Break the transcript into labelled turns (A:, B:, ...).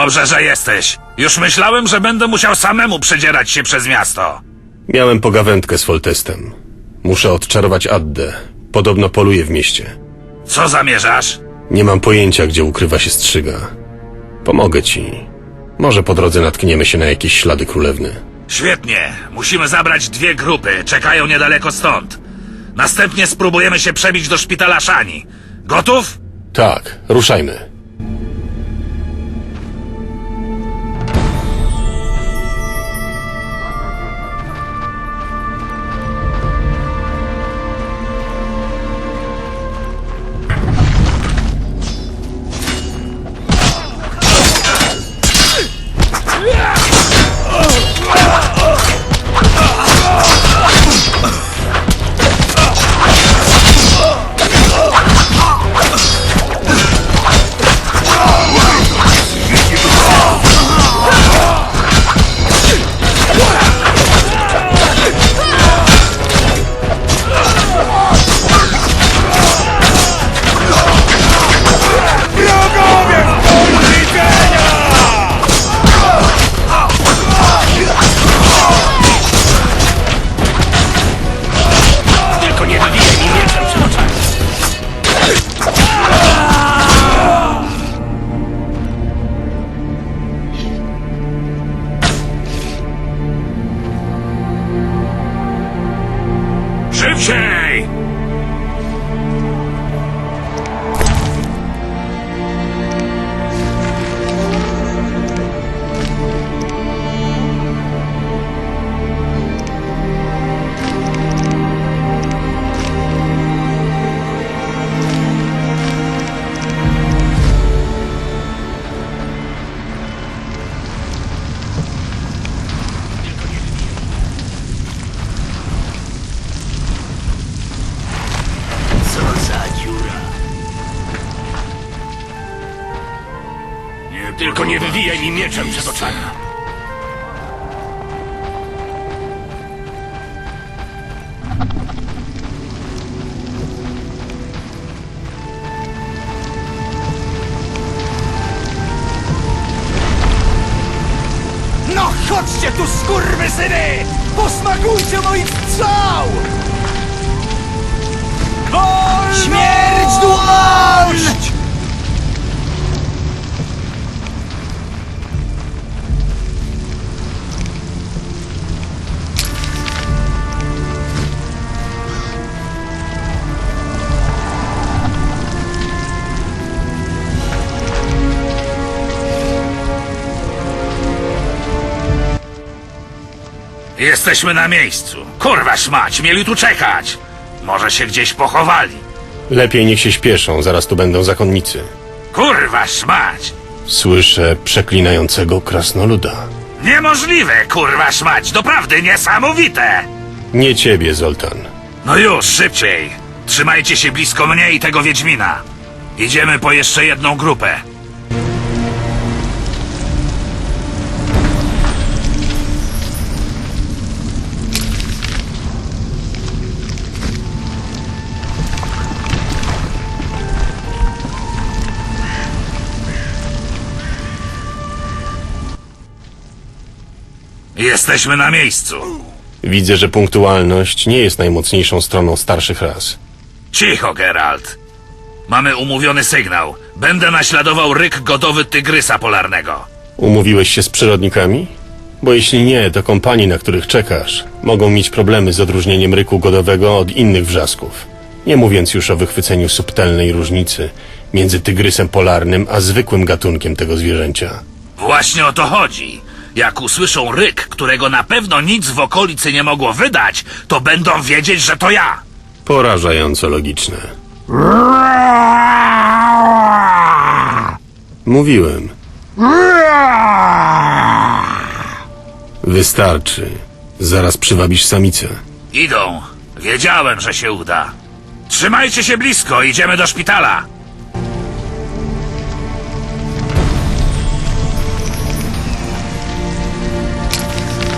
A: Dobrze, że jesteś. Już myślałem, że będę musiał samemu przedzierać się przez miasto.
B: Miałem pogawędkę z Foltestem. Muszę odczarować Addę. Podobno poluje w mieście.
A: Co zamierzasz?
B: Nie mam pojęcia, gdzie ukrywa się strzyga. Pomogę ci. Może po drodze natkniemy się na jakieś ślady królewny.
A: Świetnie. Musimy zabrać dwie grupy. Czekają niedaleko stąd. Następnie spróbujemy się przebić do szpitala Szani. Gotów?
B: Tak, ruszajmy.
A: Szybciej!
C: Tylko nie wywijaj mi mieczem przed oczami.
D: No chodźcie tu, skurwysyny! Posmakujcie moich strzał! Śmierć
A: Jesteśmy na miejscu. Kurwa szmać, mieli tu czekać. Może się gdzieś pochowali.
B: Lepiej niech się śpieszą, zaraz tu będą zakonnicy.
A: Kurwa szmać!
B: Słyszę przeklinającego krasnoluda.
A: Niemożliwe, kurwa szmać, doprawdy niesamowite!
B: Nie ciebie, Zoltan.
A: No już, szybciej! Trzymajcie się blisko mnie i tego Wiedźmina. Idziemy po jeszcze jedną grupę. Jesteśmy na miejscu.
B: Widzę, że punktualność nie jest najmocniejszą stroną starszych ras.
A: Cicho, Geralt. Mamy umówiony sygnał. Będę naśladował ryk godowy tygrysa polarnego.
B: Umówiłeś się z przyrodnikami? Bo jeśli nie, to kompanii, na których czekasz, mogą mieć problemy z odróżnieniem ryku godowego od innych wrzasków. Nie mówiąc już o wychwyceniu subtelnej różnicy między tygrysem polarnym a zwykłym gatunkiem tego zwierzęcia.
A: Właśnie o to chodzi. Jak usłyszą ryk, którego na pewno nic w okolicy nie mogło wydać, to będą wiedzieć, że to ja.
B: Porażająco logiczne. Mówiłem. Wystarczy. Zaraz przywabisz samicę.
A: Idą. Wiedziałem, że się uda. Trzymajcie się blisko, idziemy do szpitala.